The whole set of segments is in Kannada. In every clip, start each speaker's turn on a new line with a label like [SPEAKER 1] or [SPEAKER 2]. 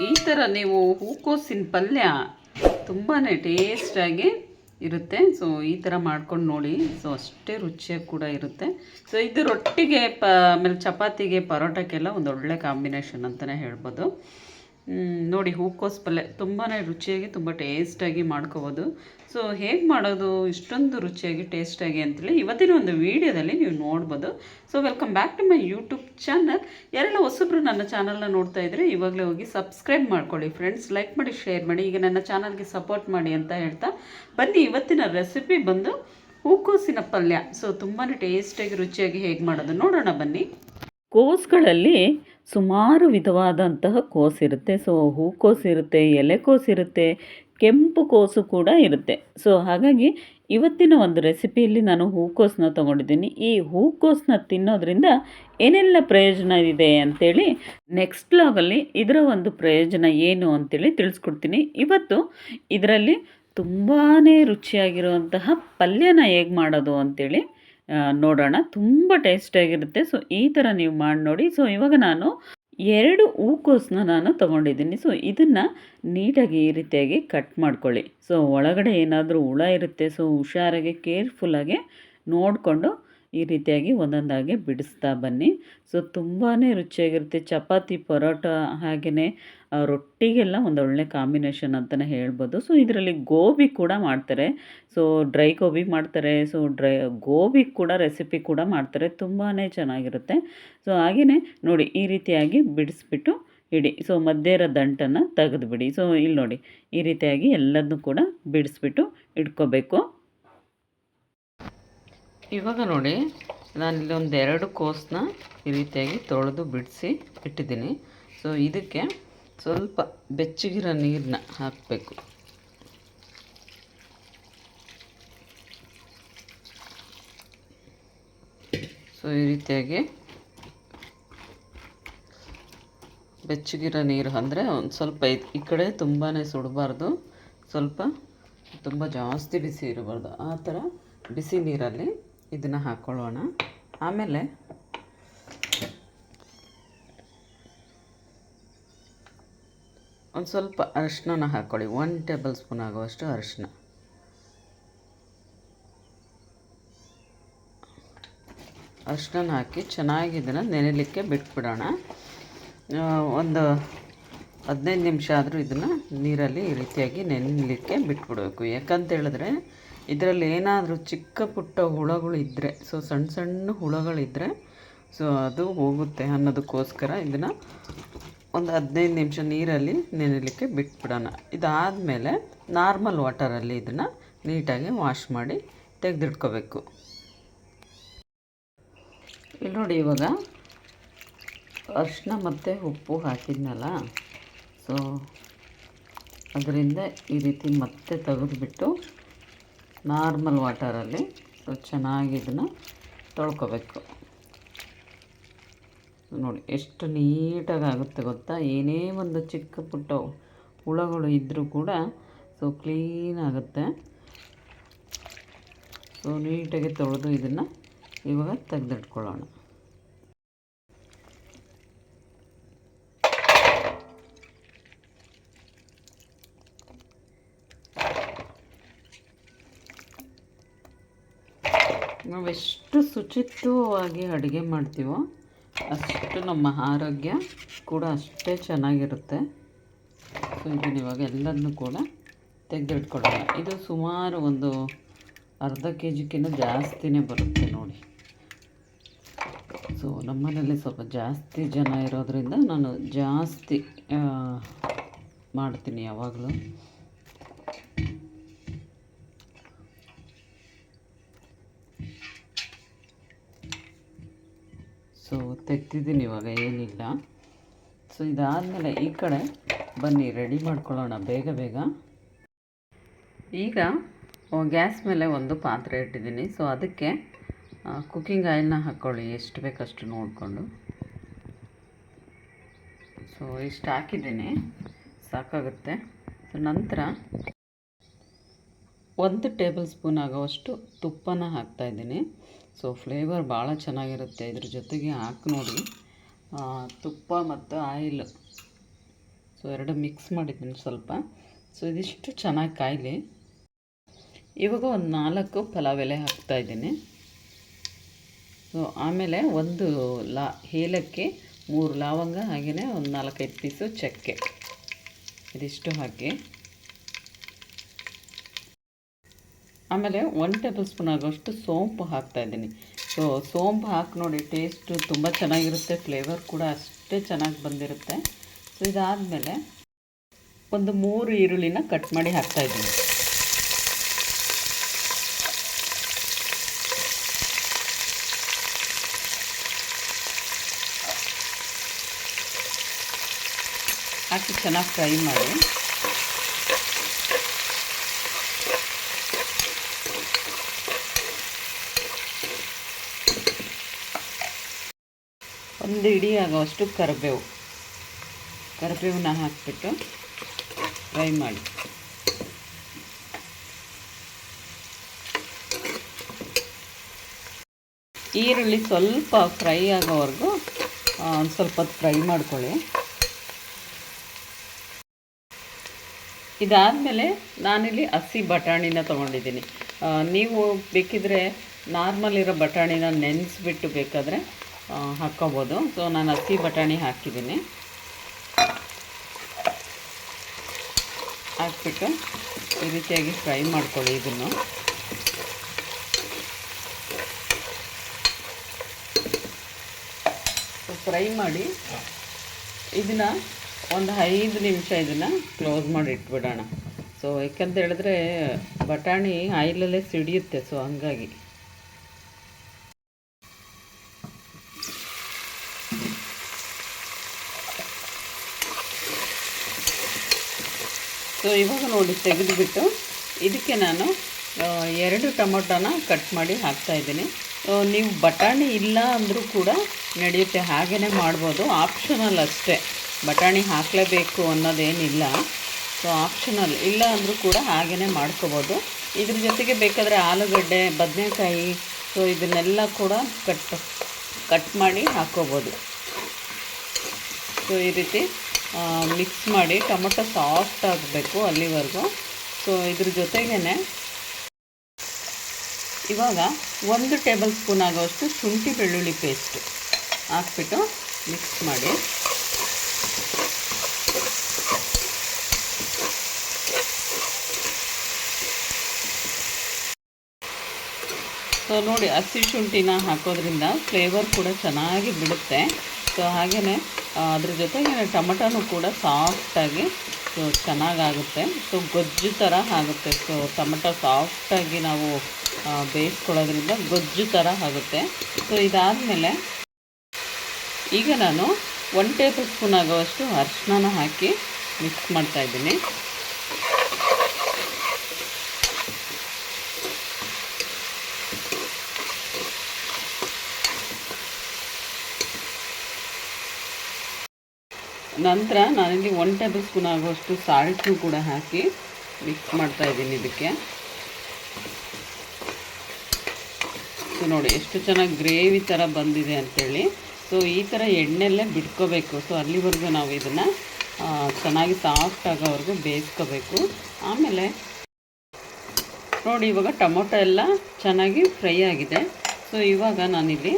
[SPEAKER 1] ಈ ಥರ ನೀವು ಹೂಕೋಸಿನ ಪಲ್ಯ ತುಂಬಾ ಟೇಸ್ಟಾಗಿ ಇರುತ್ತೆ. ಸೊ, ಈ ಥರ ಮಾಡ್ಕೊಂಡು ನೋಡಿ. ಸೊ, ಅಷ್ಟೇ ರುಚಿಯಾಗಿ ಕೂಡ ಇರುತ್ತೆ. ಸೊ, ಇದು ರೊಟ್ಟಿಗೆ ಪ, ಆಮೇಲೆ ಚಪಾತಿಗೆ ಪರೋಟಕ್ಕೆಲ್ಲ ಒಂದು ಒಳ್ಳೆ ಕಾಂಬಿನೇಷನ್ ಅಂತಲೇ ಹೇಳ್ಬೋದು. ನೋಡಿ ಹೂಕೋಸು ಪಲ್ಯ ತುಂಬಾ ರುಚಿಯಾಗಿ, ತುಂಬ ಟೇಸ್ಟಾಗಿ ಮಾಡ್ಕೋಬೋದು. ಸೊ ಹೇಗೆ ಮಾಡೋದು, ಇಷ್ಟೊಂದು ರುಚಿಯಾಗಿ, ಟೇಸ್ಟಾಗಿ ಅಂತೇಳಿ ಇವತ್ತಿನ ಒಂದು ವೀಡಿಯೋದಲ್ಲಿ ನೀವು ನೋಡ್ಬೋದು. So welcome back to my YouTube channel ಯಾರೆಲ್ಲ ಹೊಸಬ್ರು ನನ್ನ ಚಾನಲ್ನ ನೋಡ್ತಾ ಇದ್ದರೆ ಇವಾಗಲೇ ಹೋಗಿ ಸಬ್ಸ್ಕ್ರೈಬ್ ಮಾಡ್ಕೊಳ್ಳಿ. ಫ್ರೆಂಡ್ಸ್ ಲೈಕ್ ಮಾಡಿ ಶೇರ್ ಮಾಡಿ, ಈಗ ನನ್ನ ಚಾನಲ್ಗೆ ಸಪೋರ್ಟ್ ಮಾಡಿ ಅಂತ ಹೇಳ್ತಾ ಬನ್ನಿ. ಇವತ್ತಿನ ರೆಸಿಪಿ ಬಂದು ಹೂಕೋಸಿನ ಪಲ್ಯ. ಸೊ ತುಂಬಾ ಟೇಸ್ಟಾಗಿ, ರುಚಿಯಾಗಿ ಹೇಗೆ ಮಾಡೋದು ನೋಡೋಣ ಬನ್ನಿ. ಕೋಸ್ಗಳಲ್ಲಿ ಸುಮಾರು ವಿಧವಾದಂತಹ ಕೋಸು ಇರುತ್ತೆ ಸೊ ಹೂಕೋಸು ಇರುತ್ತೆ ಎಲೆಕೋಸು ಇರುತ್ತೆ ಕೆಂಪು ಕೋಸು ಕೂಡ ಇರುತ್ತೆ. ಸೊ ಹಾಗಾಗಿ ಇವತ್ತಿನ ಒಂದು ರೆಸಿಪಿಯಲ್ಲಿ ನಾನು ಹೂಕೋಸನ್ನ ತೊಗೊಂಡಿದ್ದೀನಿ. ಈ ಹೂಕೋಸನ್ನ ತಿನ್ನೋದ್ರಿಂದ ಏನೆಲ್ಲ ಪ್ರಯೋಜನ ಇದೆ ಅಂಥೇಳಿ ನೆಕ್ಸ್ಟ್ ಬ್ಲಾಗಲ್ಲಿ ಇದರ ಒಂದು ಪ್ರಯೋಜನ ಏನು ಅಂತೇಳಿ ತಿಳಿಸ್ಕೊಡ್ತೀನಿ. ಇವತ್ತು ಇದರಲ್ಲಿ ತುಂಬಾ ರುಚಿಯಾಗಿರುವಂತಹ ಪಲ್ಯನ ಹೇಗೆ ಮಾಡೋದು ಅಂತೇಳಿ ಆ, ನೋಡೋಣ. ತುಂಬ ಟೇಸ್ಟಿಯಾಗಿರುತ್ತೆ ಸೊ ಈ ಥರ ನೀವು ಮಾಡಿ ನೋಡಿ. ಸೊ ಇವಾಗ ನಾನು ಎರಡು ಹೂಕೋಸನ್ನ ನಾನು ತೊಗೊಂಡಿದ್ದೀನಿ. ಸೊ ಇದನ್ನು ನೀಟಾಗಿ ಈ ರೀತಿಯಾಗಿ ಕಟ್ ಮಾಡ್ಕೊಳ್ಳಿ. ಸೊ ಒಳಗಡೆ ಏನಾದರೂ ಹುಳ ಇರುತ್ತೆ. ಸೊ ಹುಷಾರಾಗಿ ಕೇರ್ಫುಲ್ಲಾಗಿ ನೋಡಿಕೊಂಡು ಈ ರೀತಿಯಾಗಿ ಒಂದೊಂದಾಗಿ ಬಿಡಿಸ್ತಾ ಬನ್ನಿ. ಸೊ ತುಂಬಾ ರುಚಿಯಾಗಿರುತ್ತೆ. ಚಪಾತಿ, ಪರೋಟ ಹಾಗೆಯೇ ರೊಟ್ಟಿಗೆಲ್ಲ ಒಳ್ಳೆ ಕಾಂಬಿನೇಷನ್ ಅಂತಲೇ ಹೇಳ್ಬೋದು. ಸೊ ಇದರಲ್ಲಿ ಗೋಬಿ ಕೂಡ ಮಾಡ್ತಾರೆ. ಸೊ ಡ್ರೈ ಗೋಬಿ ಮಾಡ್ತಾರೆ. ಸೊ ಡ್ರೈ, ಗೋಬಿ ಕೂಡ, ರೆಸಿಪಿ ಕೂಡ ಮಾಡ್ತಾರೆ. ತುಂಬಾ ಚೆನ್ನಾಗಿರುತ್ತೆ. ಸೊ ಹಾಗೆಯೇ ನೋಡಿ, ಈ ರೀತಿಯಾಗಿ ಬಿಡಿಸ್ಬಿಟ್ಟು ಇಡಿ. ಸೊ ಮಧ್ಯರ ದಂಟನ್ನು ತೆಗೆದುಬಿಡಿ. ಸೊ ಇಲ್ಲಿ ನೋಡಿ, ಈ ರೀತಿಯಾಗಿ ಎಲ್ಲದನ್ನು ಕೂಡ ಬಿಡಿಸ್ಬಿಟ್ಟು ಇಟ್ಕೋಬೇಕು. ಇವಾಗ ನೋಡಿ, ನಾನಿಲ್ಲಿ ಒಂದು ಎರಡು ಕೋಸನ್ನ ಈ ರೀತಿಯಾಗಿ ತೊಳೆದು ಬಿಡಿಸಿ ಇಟ್ಟಿದ್ದೀನಿ. ಸೊ ಇದಕ್ಕೆ ಸ್ವಲ್ಪ ಬೆಚ್ಚಗಿರೋ ನೀರನ್ನ ಹಾಕಬೇಕು. ಸೊ ಈ ರೀತಿಯಾಗಿ ಬೆಚ್ಚಗಿರೋ ನೀರು ಅಂದರೆ ಒಂದು ಸ್ವಲ್ಪ ಈ ಕಡೆ ತುಂಬಾ ಸುಡಬಾರ್ದು. ಸ್ವಲ್ಪ ತುಂಬ ಜಾಸ್ತಿ ಬಿಸಿ ಇರಬಾರ್ದು. ಆ ಥರ ಬಿಸಿ ನೀರಲ್ಲಿ ಇದನ್ನು ಹಾಕ್ಕೊಳ್ಳೋಣ ಆಮೇಲೆ ಒಂದು ಸ್ವಲ್ಪ ಅರಿಶಿನ ಹಾಕ್ಕೊಳ್ಳಿ ಒನ್ ಟೇಬಲ್ ಸ್ಪೂನ್ ಆಗುವಷ್ಟು ಅರಿಶಿನ ಅರಿಶಿನ ಹಾಕಿ ಚೆನ್ನಾಗಿ ಇದನ್ನು ನೆನೆಲಿಕ್ಕೆ ಬಿಟ್ಬಿಡೋಣ. ಒಂದು ಹದಿನೈದು ನಿಮಿಷ ಆದರೂ ಇದನ್ನು ನೀರಲ್ಲಿ ಈ ರೀತಿಯಾಗಿ ನೆನೆಲಿಕ್ಕೆ ಬಿಟ್ಬಿಡಬೇಕು. ಯಾಕಂತ ಹೇಳಿದ್ರೆ ಇದರಲ್ಲಿ ಏನಾದರೂ ಚಿಕ್ಕ ಪುಟ್ಟ ಹುಳಗಳು ಇದ್ದರೆ ಸೊ ಸಣ್ಣ ಸಣ್ಣ ಹುಳಗಳಿದ್ದರೆ ಸೊ ಅದು ಹೋಗುತ್ತೆ ಅನ್ನೋದಕ್ಕೋಸ್ಕರ ಇದನ್ನು ಒಂದು ಹದಿನೈದು ನಿಮಿಷ ನೀರಲ್ಲಿ ನೆನೆಲಿಕ್ಕೆ ಬಿಟ್ಬಿಡೋಣ. ಇದಾದಮೇಲೆ ನಾರ್ಮಲ್ ವಾಟರಲ್ಲಿ ಇದನ್ನು ನೀಟಾಗಿ ವಾಶ್ ಮಾಡಿ ತೆಗೆದಿಟ್ಕೋಬೇಕು. ಇಲ್ಲಿ ನೋಡಿ ಇವಾಗ ಅರಿಶಿನ ಮತ್ತು ಉಪ್ಪು ಹಾಕಿದ್ನಲ್ಲ ಸೊ ಅದರಿಂದ ಈ ರೀತಿ ಮತ್ತೆ ತೆಗೆದುಬಿಟ್ಟು ನಾರ್ಮಲ್ ವಾಟರಲ್ಲಿ ಸೊ ಚೆನ್ನಾಗಿ ಇದನ್ನು ತೊಳ್ಕೊಬೇಕು. ನೋಡಿ, ಎಷ್ಟು ನೀಟಾಗಿ ಆಗುತ್ತೆ ಗೊತ್ತಾ? ಏನೇ ಒಂದು ಚಿಕ್ಕ ಪುಟ್ಟ ಹುಳಗಳು ಇದ್ದರೂ ಕೂಡ ಸೊ ಕ್ಲೀನ್ ಆಗುತ್ತೆ. ಸೊ ನೀಟಾಗಿ ತೊಳೆದು ಇದನ್ನು ಇವಾಗ ತೆಗೆದಿಟ್ಕೊಳ್ಳೋಣ. ನಾವೆಷ್ಟು ಶುಚಿತ್ವವಾಗಿ ಅಡುಗೆ ಮಾಡ್ತೀವೋ ಅಷ್ಟು ನಮ್ಮ ಆರೋಗ್ಯ ಕೂಡ ಅಷ್ಟೇ ಚೆನ್ನಾಗಿರುತ್ತೆ. ಸೊ ಇದನ್ನು ಇವಾಗ ಎಲ್ಲರನ್ನು ಕೂಡ ತೆಗೆದಿಟ್ಕೊಳ್ಳೋಣ. ಇದು ಸುಮಾರು ಒಂದು ಅರ್ಧ ಕೆ ಜಿಗಿಂತ ಜಾಸ್ತಿನೇ ಬರುತ್ತೆ ನೋಡಿ. ಸೊ ನಮ್ಮನೇಲಿ ಸ್ವಲ್ಪ ಜಾಸ್ತಿ ಜನ ಇರೋದರಿಂದ ನಾನು ಜಾಸ್ತಿ ಮಾಡ್ತೀನಿ ಯಾವಾಗಲೂ. ಸೊ ತೆಗ್ದಿದ್ದೀನಿ, ಇವಾಗ ಏನಿಲ್ಲ. ಸೊ ಇದಾದಮೇಲೆ ಈ ಕಡೆ ಬನ್ನಿ ರೆಡಿ ಮಾಡ್ಕೊಳ್ಳೋಣ ಬೇಗ ಬೇಗ. ಈಗ ಗ್ಯಾಸ್ ಮೇಲೆ ಒಂದು ಪಾತ್ರೆ ಇಟ್ಟಿದ್ದೀನಿ. ಸೊ ಅದಕ್ಕೆ ಕುಕ್ಕಿಂಗ್ ಆಯಿಲ್ನ ಹಾಕ್ಕೊಳ್ಳಿ ಎಷ್ಟು ಬೇಕಷ್ಟು ನೋಡಿಕೊಂಡು. ಸೊ ಇಷ್ಟು ಹಾಕಿದ್ದೀನಿ. ಸಾಕಾಗುತ್ತೆ. ಸೊ ನಂತರ ಒಂದು ಟೇಬಲ್ ಸ್ಪೂನ್ ಆಗೋವಷ್ಟು ತುಪ್ಪನ ಹಾಕ್ತಾಯಿದ್ದೀನಿ ಸೊ ಫ್ಲೇವರ್ ಭಾಳ ಚೆನ್ನಾಗಿರುತ್ತೆ. ಇದ್ರ ಜೊತೆಗೆ ಹಾಕಿ ನೋಡಿ. ತುಪ್ಪ ಮತ್ತು ಆಯಿಲ್ ಸೊ ಎರಡು ಮಿಕ್ಸ್ ಮಾಡಿದ್ದೀನಿ ಸ್ವಲ್ಪ. ಸೊ ಇದಿಷ್ಟು ಚೆನ್ನಾಗಿ ಕಾಯಲಿ. ಇವಾಗ ಒಂದು ನಾಲ್ಕು ಪಲಾವ್ ಎಲೆ ಹಾಕ್ತಾಯಿದ್ದೀನಿ ಸೊ ಆಮೇಲೆ ಒಂದು ಲಾ, ಏಲಕ್ಕಿ, ಮೂರು ಲವಂಗ ಹಾಗೆಯೇ ಒಂದು ನಾಲ್ಕೈದು ಪೀಸು ಚಕ್ಕೆ. ಇದಿಷ್ಟು ಹಾಕಿ. ಆಮೇಲೆ ಒನ್ ಟೇಬಲ್ ಸ್ಪೂನ್ ಆಗೋಷ್ಟು ಸೋಂಪು ಹಾಕ್ತಾಯಿದ್ದೀನಿ ಸೊ ಸೋಂಪು ಹಾಕಿ ನೋಡಿ ಟೇಸ್ಟು ತುಂಬ ಚೆನ್ನಾಗಿರುತ್ತೆ ಫ್ಲೇವರ್ ಕೂಡ ಅಷ್ಟೇ ಚೆನ್ನಾಗಿ ಬಂದಿರುತ್ತೆ. ಸೊ ಇದಾದಮೇಲೆ ಒಂದು ಮೂರು ಈರುಳ್ಳಿನ ಕಟ್ ಮಾಡಿ ಹಾಕ್ತಾಯಿದ್ದೀನಿ ಹಾಕಿ ಚೆನ್ನಾಗಿ ಫ್ರೈ ಮಾಡಿ. ಒಂದು ಇಡೀ ಆಗೋವಷ್ಟು ಕರಿಬೇವು. ಕರಿಬೇವನ್ನ ಹಾಕಿಬಿಟ್ಟು ಫ್ರೈ ಮಾಡಿ. ಈರುಳ್ಳಿ ಸ್ವಲ್ಪ ಫ್ರೈ ಆಗೋವರೆಗೂ ಒಂದು ಸ್ವಲ್ಪ ಫ್ರೈ ಮಾಡ್ಕೊಳ್ಳಿ. ಇದಾದಮೇಲೆ ನಾನಿಲ್ಲಿ ಹಸಿ ಬಟಾಣಿನ ತೊಗೊಂಡಿದ್ದೀನಿ. ನೀವು ಬೇಕಿದ್ರೆ ನಾರ್ಮಲ್ ಇರೋ ಬಟಾಣಿನ ನೆನೆಸ್ಬಿಟ್ಟು ಬೇಕಾದರೆ ಹಾಕ್ಕೋಬೋದು. ಸೊ ನಾನು ಹಸಿ ಬಟಾಣಿ ಹಾಕಿದ್ದೀನಿ. ಹಾಕ್ಬಿಟ್ಟು ಈ ರೀತಿಯಾಗಿ ಫ್ರೈ ಮಾಡ್ಕೊಳ್ಳಿ ಇದನ್ನು. ಫ್ರೈ ಮಾಡಿ ಇದನ್ನು ಒಂದು ಐದು ನಿಮಿಷ ಇದನ್ನು ಕ್ಲೋಸ್ ಮಾಡಿ ಇಟ್ಬಿಡೋಣ. ಸೊ ಯಾಕಂತ ಹೇಳಿದ್ರೆ ಬಟಾಣಿ ಆಯಿಲಲ್ಲೇ ಸಿಡಿಯುತ್ತೆ. ಸೊ ಹಂಗಾಗಿ. ಸೊ, ಇವಾಗ ನೋಡಿ ತೆಗೆದುಬಿಟ್ಟು ಇದಕ್ಕೆ ನಾನು ಎರಡು ಟೊಮೊಟೊನ ಕಟ್ ಮಾಡಿ ಹಾಕ್ತಾಯಿದ್ದೀನಿ ನೀವು ಬಟಾಣಿ ಇಲ್ಲ ಅಂದರೂ ಕೂಡ ನಡೆಯುತ್ತೆ. ಹಾಗೇ ಮಾಡ್ಬೋದು. ಆಪ್ಷನಲ್ ಅಷ್ಟೇ. ಬಟಾಣಿ ಹಾಕಲೇಬೇಕು ಅನ್ನೋದೇನಿಲ್ಲ. ಸೊ ಆಪ್ಷನಲ್ ಇಲ್ಲ ಅಂದರೂ ಕೂಡ ಹಾಗೇ ಮಾಡ್ಕೋಬೋದು. ಇದ್ರ ಜೊತೆಗೆ ಬೇಕಾದರೆ ಆಲೂಗಡ್ಡೆ, ಬದನೆಕಾಯಿ, ಸೊ, ಇದನ್ನೆಲ್ಲ ಕೂಡ ಕಟ್ ಕಟ್ ಮಾಡಿ ಹಾಕ್ಕೋಬೋದು. ಸೊ ಈ ರೀತಿ ಮಿಕ್ಸ್ ಮಾಡಿ ಟೊಮೊಟೊ ಸಾಫ್ಟ್ ಆಗಬೇಕು ಅಲ್ಲಿವರೆಗೂ. ಸೊ ಇದ್ರ ಜೊತೆಗೇ ಇವಾಗ ಒಂದು ಟೇಬಲ್ ಸ್ಪೂನ್ ಆಗೋಷ್ಟು ಶುಂಠಿ ಬೆಳ್ಳುಳ್ಳಿ ಪೇಸ್ಟು ಹಾಕ್ಬಿಟ್ಟು ಮಿಕ್ಸ್ ಮಾಡಿ. ಸೊ ನೋಡಿ ಹಸಿ ಶುಂಠಿನ ಹಾಕೋದ್ರಿಂದ ಫ್ಲೇವರ್ ಕೂಡ ಚೆನ್ನಾಗಿ ಬಿಡುತ್ತೆ. ಸೊ ಹಾಗೆಯೇ ಅದ್ರ ಜೊತೆಗೆ ಟೊಮಟೊನೂ ಕೂಡ ಸಾಫ್ಟಾಗಿ, ಸೊ ಚೆನ್ನಾಗಾಗುತ್ತೆ. ಸೊ ಗೊಜ್ಜು ಥರ ಆಗುತ್ತೆ. ಸೊ ಟೊಮಟೊ ಸಾಫ್ಟಾಗಿ ನಾವು ಬೇಯಿಸ್ಕೊಳ್ಳೋದ್ರಿಂದ ಗೊಜ್ಜು ಥರ ಆಗುತ್ತೆ. ಸೊ ಇದಾದಮೇಲೆ ಈಗ ನಾನು ಒನ್ ಟೇಬಲ್ ಸ್ಪೂನ್ ಆಗುವಷ್ಟು ಅರಿಶಿನ ಹಾಕಿ ಮಿಕ್ಸ್ ಮಾಡ್ತಾಯಿದ್ದೀನಿ ನಂತರ ನಾನಿಲ್ಲಿ ಒನ್ ಟೇಬಲ್ ಸ್ಪೂನ್ ಆಗುವಷ್ಟು ಸಾಲ್ಟು ಕೂಡ ಹಾಕಿ ಮಿಕ್ಸ್ ಮಾಡ್ತಾ ಇದ್ದೀನಿ ಇದಕ್ಕೆ. ಸೊ ನೋಡಿ ಎಷ್ಟು ಚೆನ್ನಾಗಿ ಗ್ರೇವಿ ಥರ ಬಂದಿದೆ ಅಂಥೇಳಿ ಸೊ ಈ ಥರ ಎಣ್ಣೆಲ್ಲೇ ಬಿಟ್ಕೋಬೇಕು. ಸೊ ಅಲ್ಲಿವರೆಗೂ ನಾವು ಇದನ್ನು ಚೆನ್ನಾಗಿ ಸಾಫ್ಟ್ ಆಗೋವರೆಗೂ ಬೇಯಿಸ್ಕೋಬೇಕು. ಆಮೇಲೆ ನೋಡಿ ಇವಾಗ ಟೊಮೊಟೊ ಎಲ್ಲ ಚೆನ್ನಾಗಿ ಫ್ರೈ ಆಗಿದೆ. ಸೊ ಇವಾಗ ನಾನಿಲ್ಲಿ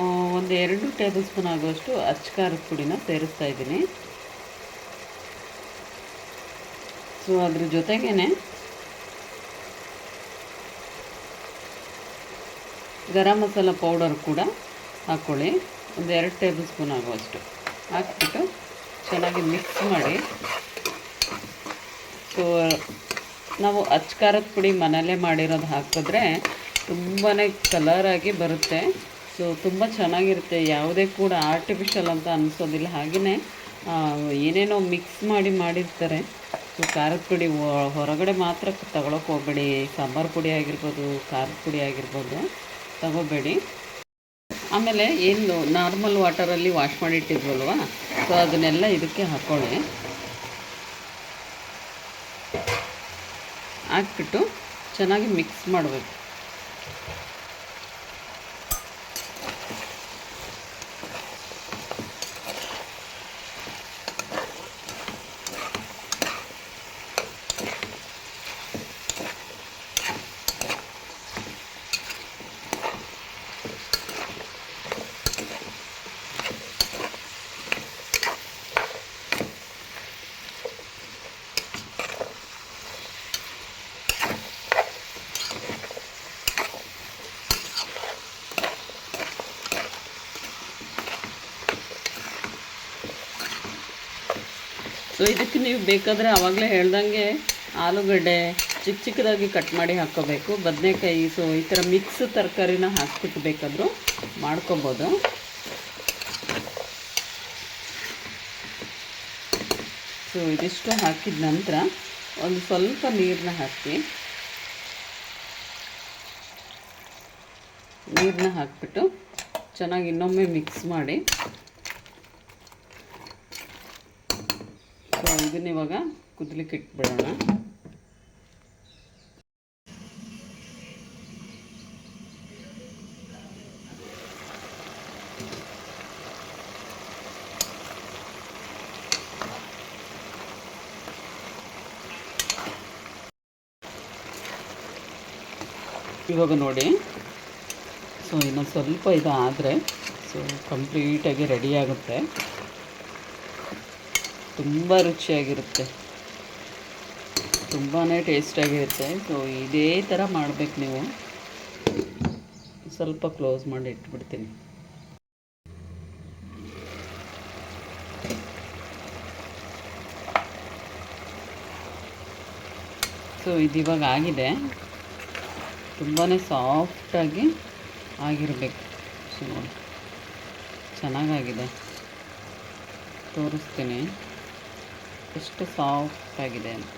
[SPEAKER 1] ಒಂದು ಎರಡು ಟೇಬಲ್ ಸ್ಪೂನ್ ಆಗುವಷ್ಟು ಅಚ್ಚ ಖಾರದ ಪುಡಿನ ಸೇರಿಸ್ತಾ ಇದ್ದೀನಿ. ಸೊ ಅದ್ರ ಜೊತೆಗೇ ಗರಂ ಮಸಾಲ ಪೌಡರ್ ಕೂಡ ಹಾಕ್ಕೊಳ್ಳಿ ಒಂದು ಎರಡು ಟೇಬಲ್ ಸ್ಪೂನ್ ಆಗುವಷ್ಟು. ಹಾಕ್ಬಿಟ್ಟು ಚೆನ್ನಾಗಿ ಮಿಕ್ಸ್ ಮಾಡಿ. ಸೊ ನಾವು ಅಚ್ಚ ಖಾರದ ಪುಡಿ ಮನೆಯಲ್ಲೇ ಮಾಡಿರೋದು ಹಾಕಿದ್ರೆ ತುಂಬಾ ಕಲರಾಗಿ ಬರುತ್ತೆ. ಸೊ ತುಂಬ ಚೆನ್ನಾಗಿರುತ್ತೆ. ಯಾವುದೇ ಕೂಡ ಆರ್ಟಿಫಿಷಲ್ ಅಂತ ಅನಿಸೋದಿಲ್ಲ. ಹಾಗೆಯೇ ಏನೇನೋ ಮಿಕ್ಸ್ ಮಾಡಿ ಮಾಡಿರ್ತಾರೆ. ಸೊ ಖಾರದ ಪುಡಿ ಹೊರಗಡೆ ಮಾತ್ರ ತಗೊಳಕ್ಕೆ ಹೋಗಬೇಡಿ. ಸಾಂಬಾರು ಪುಡಿ ಆಗಿರ್ಬೋದು, ಖಾರದ ಪುಡಿ ಆಗಿರ್ಬೋದು, ತಗೋಬೇಡಿ. ಆಮೇಲೆ ಏನು ನಾರ್ಮಲ್ ವಾಟರಲ್ಲಿ ವಾಶ್ ಮಾಡಿಟ್ಟಿದ್ವಲ್ವ ಸೊ ಅದನ್ನೆಲ್ಲ ಇದಕ್ಕೆ ಹಾಕ್ಕೊಳ್ಳಿ ಹಾಕ್ಬಿಟ್ಟು ಚೆನ್ನಾಗಿ ಮಿಕ್ಸ್ ಮಾಡಬೇಕು. ಸೊ ಇದಕ್ಕೆ ನೀವು ಬೇಕಾದರೆ ಆವಾಗಲೇ ಹೇಳ್ದಂಗೆ ಆಲೂಗಡ್ಡೆ ಚಿಕ್ಕ ಚಿಕ್ಕದಾಗಿ ಕಟ್ ಮಾಡಿ ಹಾಕ್ಕೋಬೇಕು. ಬದನೆಕಾಯಿ ಸೊ ಈ ಥರ ಮಿಕ್ಸ್ ತರಕಾರಿನ ಹಾಕ್ಬಿಟ್ಟು ಬೇಕಾದರೂ ಮಾಡ್ಕೊಬೋದು. ಸೊ ಇದಿಷ್ಟು ಹಾಕಿದ ನಂತರ ಒಂದು ಸ್ವಲ್ಪ ನೀರನ್ನ ಹಾಕಿ ನೀರನ್ನ ಹಾಕ್ಬಿಟ್ಟು ಚೆನ್ನಾಗಿ ಇನ್ನೊಮ್ಮೆ ಮಿಕ್ಸ್ ಮಾಡಿ ಸೊ, ಇದನ್ನ ಇವಾಗ ಕುದಲಿಕ್ಕೆ ಇಟ್ಬಿಡೋಣ. ಇವಾಗ ನೋಡಿ. ಸೊ, ಇನ್ನೊಂದು ಸ್ವಲ್ಪ ಇದು ಆದರೆ ಸೊ ಕಂಪ್ಲೀಟಾಗಿ ರೆಡಿ ಆಗುತ್ತೆ. ತುಂಬ ರುಚಿಯಾಗಿರುತ್ತೆ. ತುಂಬಾ ಟೇಸ್ಟಾಗಿರುತ್ತೆ ಸೊ ಇದೇ ಥರ ಮಾಡಬೇಕು ನೀವು. ಸ್ವಲ್ಪ ಕ್ಲೋಸ್ ಮಾಡಿ ಇಟ್ಬಿಡ್ತೀನಿ. ಸೊ ಇದು ಇವಾಗ ಆಗಿದೆ. ತುಂಬಾ ಸಾಫ್ಟಾಗಿ ಆಗಿರಬೇಕು. ಸೊ ಚೆನ್ನಾಗಾಗಿದೆ. ತೋರಿಸ್ತೀನಿ. ಎಷ್ಟು ಸಾಫ್ಟ್ ಆಗಿದೆ ಅಂತ.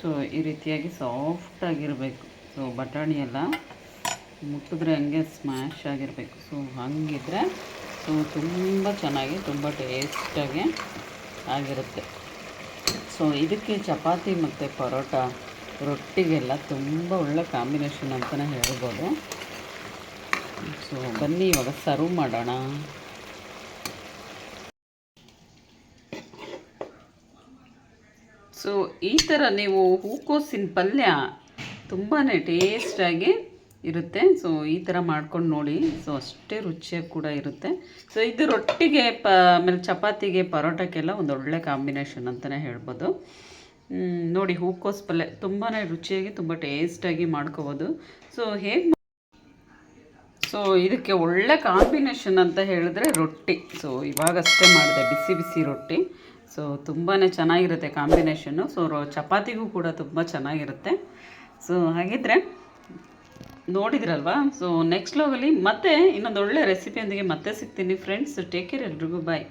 [SPEAKER 1] ಸೊ ಈ ರೀತಿಯಾಗಿ ಸಾಫ್ಟ್ ಆಗಿರಬೇಕು. ಸೊ ಬಟಾಣಿ ಎಲ್ಲ ಮುಟ್ಟಿದ್ರೆ ಹಂಗೆ ಸ್ಮ್ಯಾಶ್ ಆಗಿರಬೇಕು. ಸೊ ಹಂಗಿದ್ರೆ ಸೊ ತುಂಬ ಚೆನ್ನಾಗಿ, ತುಂಬ ಟೇಸ್ಟಾಗಿ ಆಗಿರುತ್ತೆ. ಸೊ ಇದಕ್ಕೆ ಚಪಾತಿ ಮತ್ತು ಪರೋಟ ರೊಟ್ಟಿಗೆಲ್ಲ ತುಂಬ ಒಳ್ಳೆ ಕಾಂಬಿನೇಷನ್ ಅಂತಲೇ ಹೇಳ್ಬೋದು. ಸೊ ಬನ್ನಿ, ಇವಾಗ ಸರ್ವ್ ಮಾಡೋಣ. ಸೊ ಈ ಥರ ನೀವು ಹೂಕೋಸಿನ ಪಲ್ಯ ತುಂಬಾ ಟೇಸ್ಟಾಗಿ ಇರುತ್ತೆ. ಸೊ ಈ ಥರ ಮಾಡ್ಕೊಂಡು ನೋಡಿ. ಸೊ ಅಷ್ಟೇ ರುಚಿಯಾಗಿ ಕೂಡ ಇರುತ್ತೆ. ಸೊ ಇದು ರೊಟ್ಟಿಗೆ, ಪ, ಆಮೇಲೆ ಚಪಾತಿಗೆ, ಪರೋಟಕ್ಕೆಲ್ಲ ಒಂದು ಒಳ್ಳೆ ಕಾಂಬಿನೇಷನ್ ಅಂತಲೇ ಹೇಳ್ಬೋದು. ನೋಡಿ ಹೂಕೋಸು ಪಲ್ಯ ತುಂಬಾ ರುಚಿಯಾಗಿ, ತುಂಬ ಟೇಸ್ಟಾಗಿ ಮಾಡ್ಕೋಬೋದು. ಸೊ ಹೇಗೆ ಸೊ ಇದಕ್ಕೆ ಒಳ್ಳೆ ಕಾಂಬಿನೇಷನ್ ಅಂತ ಹೇಳಿದ್ರೆ ರೊಟ್ಟಿ. ಸೊ ಇವಾಗಷ್ಟೇ ಮಾಡಿದೆ, ಬಿಸಿ ಬಿಸಿ ರೊಟ್ಟಿ. ಸೊ ತುಂಬಾ ಚೆನ್ನಾಗಿರುತ್ತೆ ಕಾಂಬಿನೇಷನ್ನು ಸೊ ಚಪಾತಿಗೂ ಕೂಡ ತುಂಬ ಚೆನ್ನಾಗಿರುತ್ತೆ. ಸೊ ಹಾಗಿದ್ರೆ ನೋಡಿದ್ರಲ್ವಾ? ಸೊ ನೆಕ್ಸ್ಟ್ ಲೋಗಲ್ಲಿ ಮತ್ತೆ ಇನ್ನೊಂದು ಒಳ್ಳೆ ರೆಸಿಪಿಯೊಂದಿಗೆ ಮತ್ತೆ ಸಿಗ್ತೀನಿ. ಫ್ರೆಂಡ್ಸ್ ಟೇಕ್ ಕೇರ್ ಎಲ್ರಿಗೂ. ಬಾಯ್